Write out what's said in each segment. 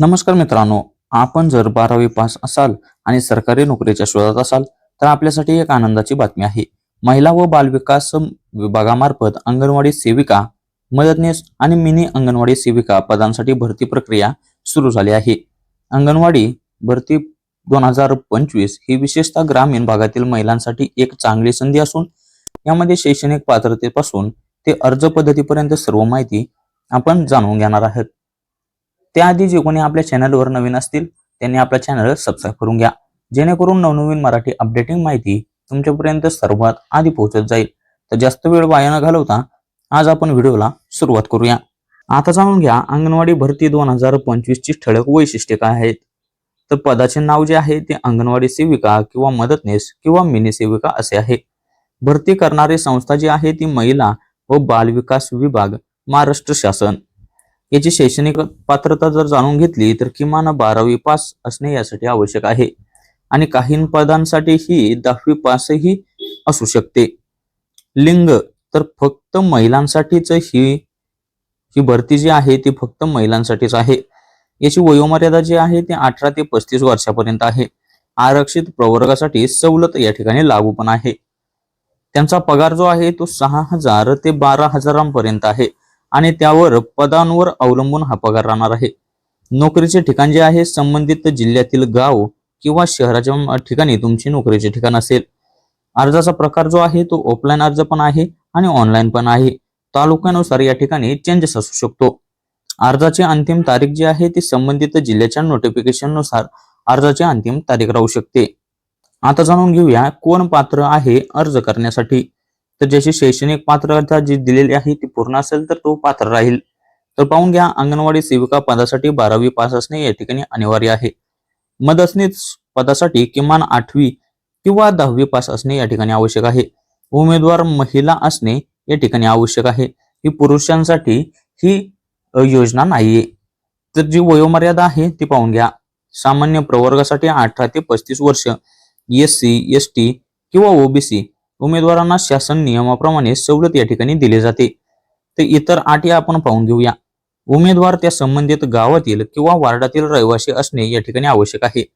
नमस्कार मित्रांनो आपण जर बारावी पास असाल आणि सरकारी नोकरीच्या शोधात असाल तर आपल्यासाठी एक आनंदाची बातमी आहे. महिला व बालविकास विभागामार्फत अंगणवाडी सेविका मदतनीस आणि मिनी अंगणवाडी सेविका पदांसाठी भरती प्रक्रिया सुरू झाली आहे. अंगणवाडी भरती दोन हजार पंचवीस ही विशेषतः ग्रामीण भागातील महिलांसाठी एक चांगली संधी असून यामध्ये शैक्षणिक पात्रतेपासून ते अर्ज पद्धतीपर्यंत सर्व माहिती आपण जाणून घेणार आहोत. त्याआधी जे कोणी आपल्या चॅनलवर नवीन असतील त्यांनी आपल्या चॅनल सबस्क्राईब करून घ्या. जेणेकरून नवनवीन मराठी अपडेटिंग माहिती तुमच्यापर्यंत सर्वात आधी पोहोचत जाईल. तर जास्त वेळ वाया न घालवता आज आपण व्हिडिओला सुरुवात करूया. आता जाणून घ्या अंगणवाडी भरती दोन हजार पंचवीस ची ठळक वैशिष्ट्ये काय आहेत? तर पदाचे नाव जे आहे ते अंगणवाडी सेविका किंवा मदतनीस किंवा मिनी सेविका असे आहे. भरती करणारी संस्था जी आहे ती महिला व बालविकास विभाग महाराष्ट्र शासन. याची शैक्षणिक पात्रता जर जाणून घेतली तर किमान बारावी पास असणे यासाठी आवश्यक आहे. आणि काही पदांसाठी ही दहावी पासही असू शकते. लिंग तर फक्त महिलांसाठीच ही ही भरती जी आहे ती फक्त महिलांसाठीच आहे. याची वयोमर्यादा जी आहे ती अठरा ते पस्तीस वर्षापर्यंत आहे. आरक्षित प्रवर्गासाठी सवलत या ठिकाणी लागू पण आहे. त्यांचा पगार जो आहे तो सहा हजार ते बारा हजारांपर्यंत आहे. आणि त्यावर पदांवर अवलंबून हा पगार राहणार आहे. नोकरीचे ठिकाण जे आहे संबंधित जिल्ह्यातील गाव किंवा शहराच्या ठिकाणी तुमची नोकरीचे ठिकाण असेल. अर्जाचा प्रकार जो आहे तो ऑफलाईन अर्ज पण आहे आणि ऑनलाईन पण आहे. तालुक्यानुसार या ठिकाणी चेंजेस असू शकतो. अर्जाची अंतिम तारीख जी आहे ती संबंधित जिल्ह्याच्या नोटिफिकेशननुसार अर्जाची अंतिम तारीख राहू शकते. आता जाणून घेऊया कोण पात्र आहे अर्ज करण्यासाठी? तर ज्याची शैक्षणिक पात्रता जी दिलेली आहे ती पूर्ण असेल तर तो पात्र राहील. तर पाहून घ्या अंगणवाडी सेविका पदासाठी बारावी पास असणे या ठिकाणी अनिवार्य आहे. मदतनीस पदासाठी किमान आठवी किंवा दहावी पास असणे या ठिकाणी आवश्यक आहे. उमेदवार महिला असणे या ठिकाणी आवश्यक आहे. ही पुरुषांसाठी ही योजना नाहीये. तर जी वयोमर्यादा आहे ती पाहून घ्या. सामान्य प्रवर्गासाठी अठरा ते पस्तीस वर्ष एस सी एस टी किंवा ओबीसी उमेदवारांना शासन नियमाप्रमाणे सवलत या ठिकाणी दिली जाते. तर इतर अटी आपण पाहून घेऊया. उमेदवार त्या संबंधित गावातील किंवा वार्डातील रहिवासी असणे या ठिकाणी आवश्यक आहे.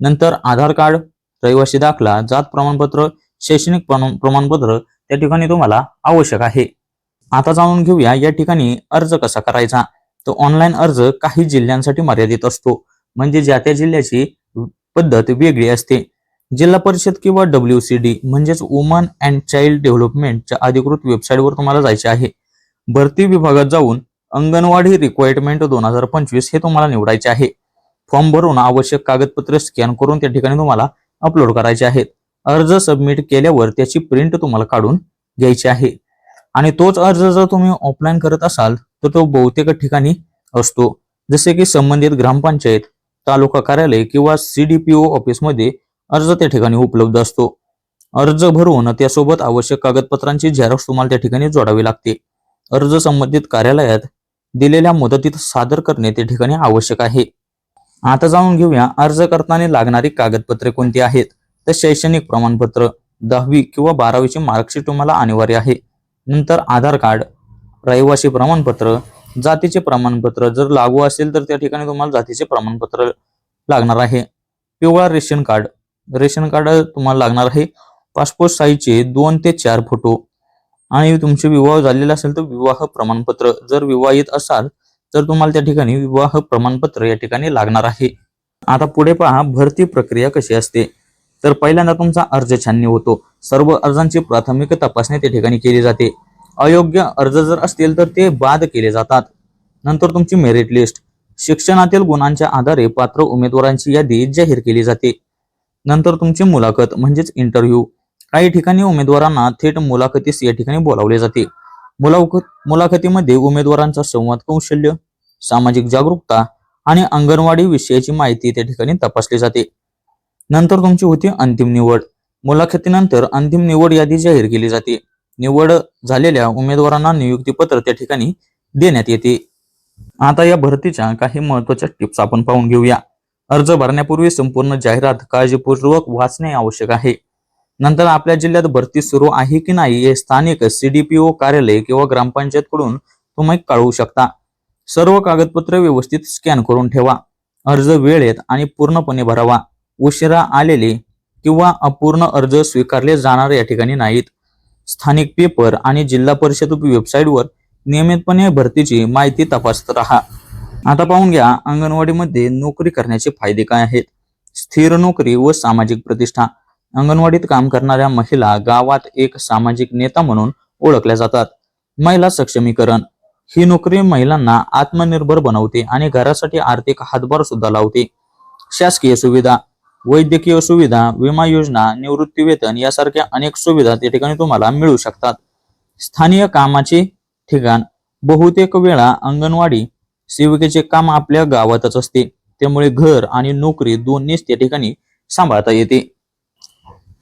नंतर आधार कार्ड रहिवासी दाखला जात प्रमाणपत्र शैक्षणिक प्रमाण- प्रमाणपत्र त्या ठिकाणी तुम्हाला आवश्यक आहे. आता जाणून घेऊया या ठिकाणी अर्ज कसा करायचा. तर ऑनलाईन अर्ज काही जिल्ह्यांसाठी मर्यादित असतो. म्हणजे ज्या त्या जिल्ह्याची पद्धत वेगळी असते. जिल्हा परिषद किंवा डब्ल्यू सी डी म्हणजेच वुमन अँड चाइल्ड डेव्हलपमेंटच्या अधिकृत वेबसाईटवर तुम्हाला जायचे आहे. भरती विभागात जाऊन अंगणवाडी रिक्वायरमेंट दोन हजार पंचवीस हे तुम्हाला निवडायचे आहे. फॉर्म भरून आवश्यक कागदपत्रे स्कॅन करून त्या ठिकाणी तुम्हाला अपलोड करायचे आहेत. अर्ज सबमिट केल्यावर त्याची प्रिंट तुम्हाला काढून घ्यायची आहे. आणि तोच अर्ज जर तुम्ही ऑफलाईन करत असाल तर तो बहुतेक ठिकाणी असतो. जसे की संबंधित ग्रामपंचायत तालुका कार्यालय किंवा सीडीपीओ ऑफिसमध्ये अर्ज त्या ठिकाणी उपलब्ध असतो. अर्ज भरून त्यासोबत आवश्यक कागदपत्रांची झेरॉक्स तुम्हाला त्या ठिकाणी जोडावी लागते. अर्ज संबंधित कार्यालयात दिलेल्या मुदतीत सादर करणे त्या ठिकाणी आवश्यक आहे. आता जाणून घेऊया अर्ज करताना लागणारी कागदपत्रे कोणती आहेत? तर शैक्षणिक प्रमाणपत्र दहावी किंवा बारावीची मार्कशीट तुम्हाला अनिवार्य आहे. नंतर आधार कार्ड रहिवासी प्रमाणपत्र जातीचे प्रमाणपत्र जर लागू असेल तर त्या ठिकाणी तुम्हाला जातीचे प्रमाणपत्र लागणार आहे. पिवळा रेशन कार्ड रेशन कार्ड तुम्हाला लागणार आहे. पासपोर्ट साईजचे दोन ते चार फोटो. आणि तुमचे विवाह झालेला असेल तर विवाह प्रमाणपत्र. जर विवाहित असाल तर तुम्हाला त्या ठिकाणी विवाह प्रमाणपत्र या ठिकाणी लागणार आहे. आता पुढे पहा भरती प्रक्रिया कशी असते? तर पहिल्यांदा तुमचा अर्ज छाननी होतो. सर्व अर्जांची प्राथमिक तपासणी त्या ठिकाणी केली जाते. अयोग्य अर्ज जर असतील तर ते बाद केले जातात. नंतर तुमची मेरिट लिस्ट शिक्षणातील गुणांच्या आधारे पात्र उमेदवारांची यादी जाहीर केली जाते. नंतर तुमची मुलाखत म्हणजेच इंटरव्ह्यू काही ठिकाणी उमेदवारांना थेट मुलाखतीस या ठिकाणी बोलावले जाते. मुलाखत मुलाखतीमध्ये उमेदवारांचा संवाद कौशल्य सामाजिक जागरूकता आणि अंगणवाडी विषयाची माहिती त्या ठिकाणी तपासली जाते. नंतर तुमची होती अंतिम निवड. मुलाखतीनंतर अंतिम निवड यादी जाहीर केली जाते. निवड झालेल्या उमेदवारांना नियुक्तीपत्र त्या ठिकाणी देण्यात येते. आता या भरतीच्या काही महत्त्वाच्या टिप्स आपण पाहून घेऊया. अर्ज भरण्यापूर्वी संपूर्ण जाहिरात काळजीपूर्वक वाचणे आवश्यक आहे. नंतर आपल्या जिल्ह्यात भरती सुरू आहे की नाही हे स्थानिक सीडीपीओ कार्यालय किंवा ग्रामपंचायत कडून तुम्ही कळवू शकता. सर्व कागदपत्रे व्यवस्थित स्कॅन करून ठेवा. अर्ज वेळेत आणि पूर्णपणे भरावा. उशिरा आलेले किंवा अपूर्ण अर्ज स्वीकारले जाणार या ठिकाणी नाहीत. स्थानिक पेपर आणि जिल्हा परिषद वेबसाईटवर नियमितपणे भरतीची माहिती तपासत राहा. आता पाहून घ्या अंगणवाडीमध्ये नोकरी करण्याचे फायदे काय आहेत? स्थिर नोकरी व सामाजिक प्रतिष्ठा. अंगणवाडीत काम करणाऱ्या महिला गावात एक सामाजिक नेता म्हणून ओळखल्या जातात. महिला सक्षमीकरण. ही नोकरी महिलांना आत्मनिर्भर बनवते आणि घरासाठी आर्थिक हातभार सुद्धा लावते. शासकीय सुविधा. वैद्यकीय सुविधा विमा योजना निवृत्ती वेतन यासारख्या अनेक सुविधा त्या ठिकाणी तुम्हाला मिळू शकतात. स्थानीय कामाचे ठिकाण. बहुतेक वेळा अंगणवाडी सेविकेचे काम आपल्या गावातच असते. त्यामुळे घर आणि नोकरी दोन्हीच त्या ठिकाणी सांभाळता येते.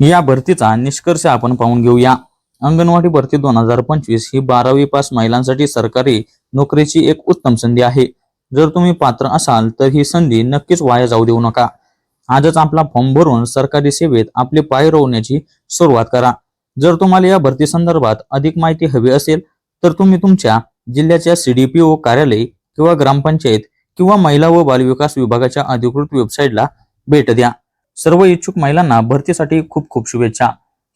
या भरतीचा निष्कर्ष आपण पाहून घेऊया. अंगणवाडी भरती दोन हजार पंचवीस ही बारावी पास महिलांसाठी सरकारी नोकरीची एक उत्तम संधी आहे. जर तुम्ही पात्र असाल तर ही संधी नक्कीच वाया जाऊ देऊ नका. आजच आपला फॉर्म भरून सरकारी सेवेत आपले पाय रोवण्याची सुरुवात करा. जर तुम्हाला या भरती संदर्भात अधिक माहिती हवी असेल तर तुम्ही तुमच्या जिल्ह्याच्या सीडीपीओ कार्यालय किंवा ग्रामपंचायत किंवा महिला व बालविकास विभागाच्या अधिकृत वेबसाईटला भेट द्या. सर्व इच्छुक महिलांना भरतीसाठी खूप खूप शुभेच्छा.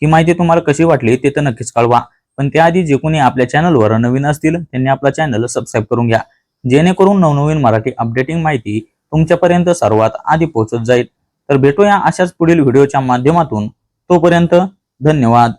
ही माहिती तुम्हाला कशी वाटली ते तर नक्कीच कळवा. पण त्याआधी जे कोणी आपल्या चॅनलवर नवीन असतील त्यांनी आपला चॅनल सबस्क्राईब करून घ्या. जेणेकरून नवनवीन मराठी अपडेटिंग माहिती तुमच्यापर्यंत सर्वात आधी पोहोचत जाईल. तर भेटूया अशाच पुढील व्हिडिओच्या माध्यमातून. तोपर्यंत धन्यवाद.